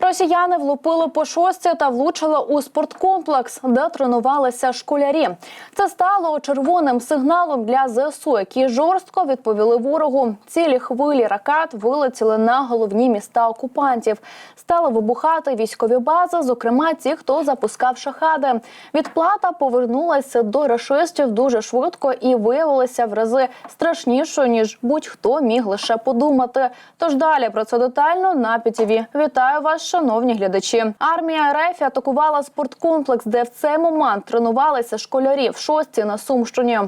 Росіяни влупили по шостці та влучили у спорткомплекс, де тренувалися школярі. Це стало червоним сигналом для ЗСУ, які жорстко відповіли ворогу. Цілі хвилі ракет вилетіли на головні міста окупантів. Стали вибухати військові бази, зокрема ті, хто запускав шахади. Відплата повернулася до рашистів дуже швидко і виявилася в рази страшнішою ніж будь-хто міг лише подумати. Тож далі про це детально на ПІТІВІ. Вітаю вас, шановні глядачі. Армія РФ атакувала спорткомплекс, де в цей момент тренувалися школярі в шості на Сумщині.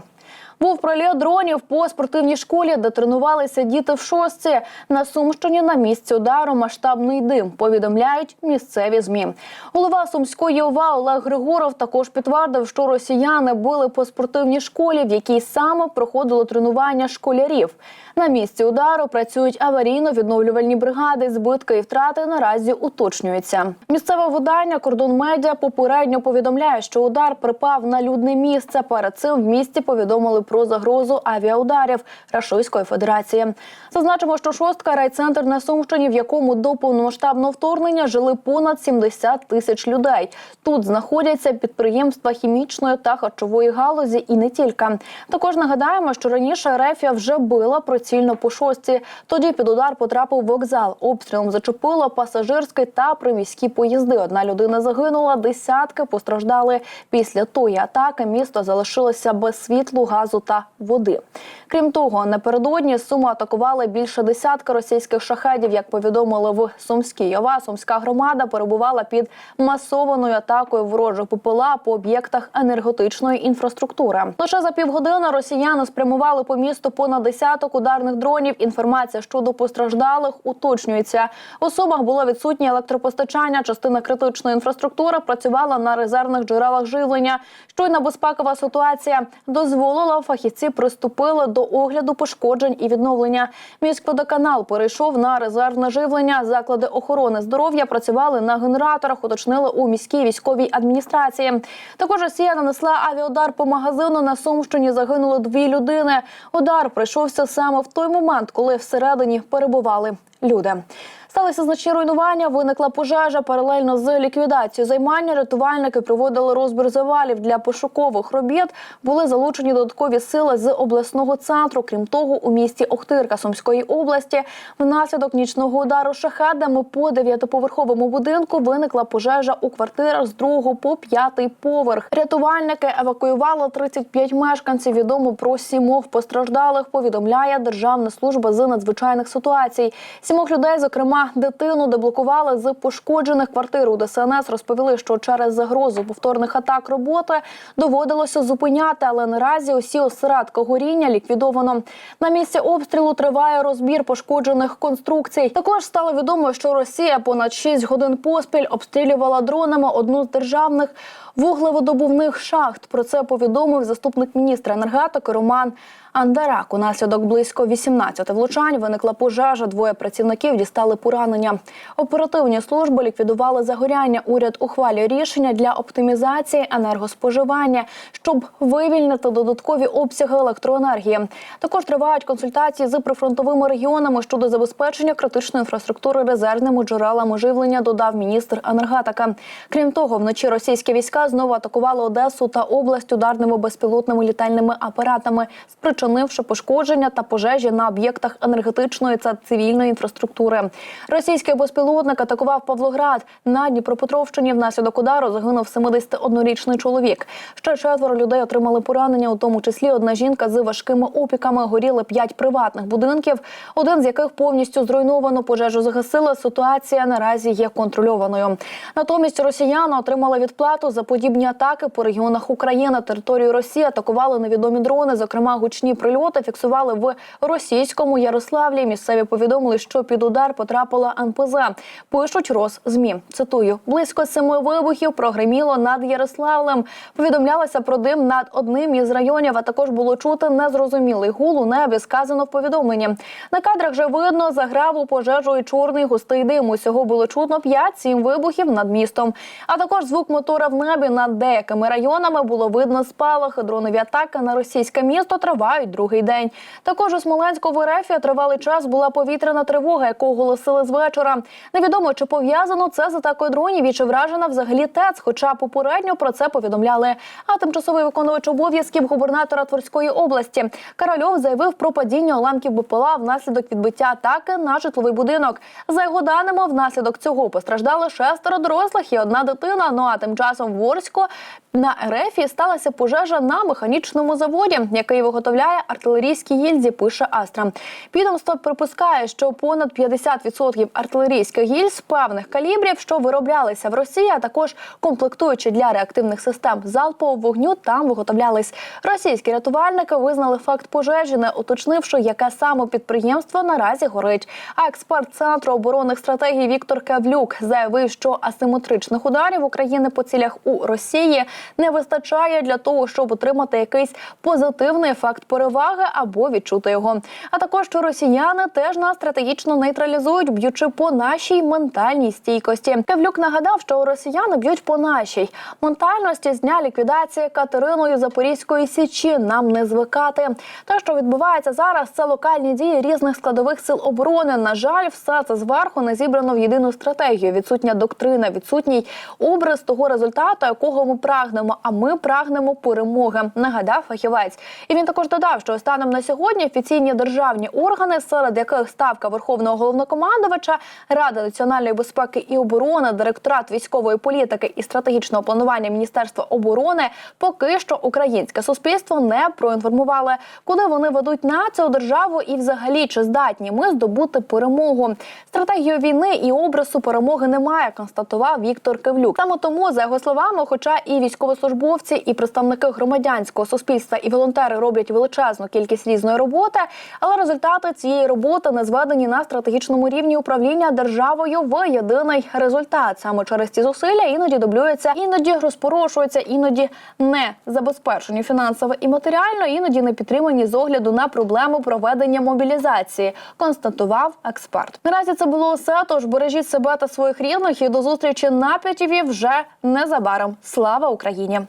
Був прольот дронів по спортивній школі, де тренувалися діти в шостці. На Сумщині на місці удару масштабний дим. Повідомляють місцеві змі. Голова сумської ОВА Олег Григоров також підтвердив, що росіяни били по спортивній школі, в якій саме проходило тренування школярів. На місці удару працюють аварійно-відновлювальні бригади. Збитки і втрати наразі уточнюються. Місцеве видання Кордон Медіа попередньо повідомляє, що удар припав на людне місце. Перед цим в місті повідомили про загрозу авіаударів Рашистської Федерації. Зазначимо, що шостка райцентр на Сумщині, в якому до повномасштабного вторгнення жили понад 70 тисяч людей. Тут знаходяться підприємства хімічної та харчової галузі, і не тільки. Також нагадаємо, що раніше Рефія вже била прицільно по шостці. Тоді під удар потрапив вокзал. Обстрілом зачепило пасажирський та приміські поїзди. Одна людина загинула, десятки постраждали. Після тої атаки місто залишилося без світлу, газу та води. Крім того, напередодні Суму атакували більше десятка російських шахедів. Як повідомили в Сумській ОВА, Сумська громада перебувала під масованою атакою ворожих ППЛА по об'єктах енергетичної інфраструктури. Лише за півгодини росіяни спрямували по місту понад десяток ударних дронів. Інформація щодо постраждалих уточнюється. У Сумах було відсутнє електропостачання. Частина критичної інфраструктури працювала на резервних джерелах живлення. Щойна безпекова ситуація дозволила фахівці приступили до огляду пошкоджень і відновлення. Міськводоканал перейшов на резервне живлення. Заклади охорони здоров'я працювали на генераторах. Уточнили у міській військовій адміністрації. Також Росія нанесла авіаудар по магазину на Сумщині. Загинули дві людини. Удар прийшовся саме в той момент, коли всередині перебували люди. Сталися значні руйнування, виникла пожежа. Паралельно з ліквідацією займання рятувальники проводили розбір завалів для пошукових робіт. Були залучені додаткові сили з обласного центру. Крім того, у місті Охтирка Сумської області внаслідок нічного удару шахедами по дев'ятиповерховому будинку виникла пожежа у квартирах з другого по п'ятий поверх. Рятувальники евакуювали 35 мешканців. Відомо про сімох постраждалих. Повідомляє Державна служба з надзвичайних ситуацій. Сімох людей, зокрема дитину, деблокували з пошкоджених квартир. У ДСНС розповіли, що через загрозу повторних атак роботи доводилося зупиняти, але наразі усі осередки горіння ліквідовано. На місці обстрілу триває розбір пошкоджених конструкцій. Також стало відомо, що Росія понад 6 годин поспіль обстрілювала дронами одну з державних вуглеводобувних шахт. Про це повідомив заступник міністра енергетики Роман. Андарак унаслідок близько 18 влучань виникла пожежа. Двоє працівників дістали поранення. Оперативні служби ліквідували загоряння. Уряд ухвалює рішення для оптимізації енергоспоживання, щоб вивільнити додаткові обсяги електроенергії. Також тривають консультації з прифронтовими регіонами щодо забезпечення критичної інфраструктури резервними джерелами живлення. Додав міністр енергетики. Крім того, вночі російські війська знову атакували Одесу та область ударними безпілотними літальними апаратами, спричинивши пошкодження та пожежі на об'єктах енергетичної та цивільної інфраструктури. Російський безпілотник атакував Павлоград на Дніпропетровщині. Внаслідок удару загинув 71-річний чоловік. Ще четверо людей отримали поранення, у тому числі одна жінка з важкими опіками. Горіли п'ять приватних будинків, один з яких повністю зруйновано. Пожежу загасили. Ситуація наразі є контрольованою. Натомість росіяни отримали відплату за подібні атаки по регіонах України. Територію Росії атакували невідомі дрони. Зокрема, гучні прильоти фіксували в російському Ярославлі. Місцеві повідомили, що під удар потрапила НПЗ. Пишуть Росзмі. Цитую: близько семи вибухів прогреміло над Ярославлем. Повідомлялося про дим над одним із районів. А також було чути незрозумілий гул у небі. Сказано в повідомленні. На кадрах же видно заграв у пожежу і чорний густий дим. Усього було чутно 5-7 вибухів над містом. А також звук мотора в небі над деякими районами було видно спалахи. Дронові атаки на російське місто тривають тривають другий день. Також у Смоленську в РФ тривалий час була повітряна тривога, яку оголосили з вечора. Невідомо чи пов'язано це з атакою дронів і чи вражена взагалі ТЕЦ, хоча попередньо про це повідомляли. А тимчасовий виконувач обов'язків губернатора Тверської області Каральов заявив про падіння уламків БПЛА внаслідок відбиття атаки на житловий будинок. За його даними, внаслідок цього постраждали шестеро дорослих і одна дитина. Ну а тим часом в Орську на РФі сталася пожежа на механічному заводі, який виготовляє артилерійські гільзі. Пише Астра. Підомство припускає, що понад 50% артилерійських гільз певних калібрів, що вироблялися в Росії, а також комплектуючі для реактивних систем залпового вогню, там виготовлялись. Російські рятувальники визнали факт пожежі, не уточнивши, яке саме підприємство наразі горить. А експерт центру оборонних стратегій Віктор Кавлюк заявив, що асиметричних ударів України по цілях у Росії не вистачає для того, щоб отримати якийсь позитивний ефект переваги або відчути його. А також що росіяни теж нас стратегічно нейтралізують, б'ючи по нашій ментальній стійкості. Кавлюк нагадав, що росіяни б'ють по нашій ментальності з дня ліквідації Катериною Запорізької січі. Нам не звикати. Те, що відбувається зараз, це локальні дії різних складових сил оборони. На жаль, все це зверху не зібрано в єдину стратегію. Відсутня доктрина, відсутній образ того результату, якого ми прагнемо. А ми прагнемо перемоги. Нагадав фахівець. І він також додав, що станом на сьогодні офіційні державні органи, серед яких ставка верховного головнокомандувача, Рада національної безпеки і оборони, директорат військової політики і стратегічного планування Міністерства оборони, поки що українське суспільство не проінформували, куди вони ведуть націю, державу і, взагалі, чи здатні ми здобути перемогу. Стратегію війни і образу перемоги немає, констатував Віктор Кивлюк. Саме тому, за його словами, хоча і військовослужбовці, і представники громадянського суспільства і волонтери роблять величезну кількість різної роботи, але результати цієї роботи не зведені на стратегічному рівні управління державою в єдиний результат. Саме через ці зусилля іноді дублюється, іноді розпорошується, іноді не забезпечені фінансово і матеріально, іноді не підтримані з огляду на проблему проведення мобілізації. Констатував експерт. Наразі це було все. Тож бережіть себе та своїх рідних і до зустрічі на п'ятіві вже незабаром. Слава Україні! країні.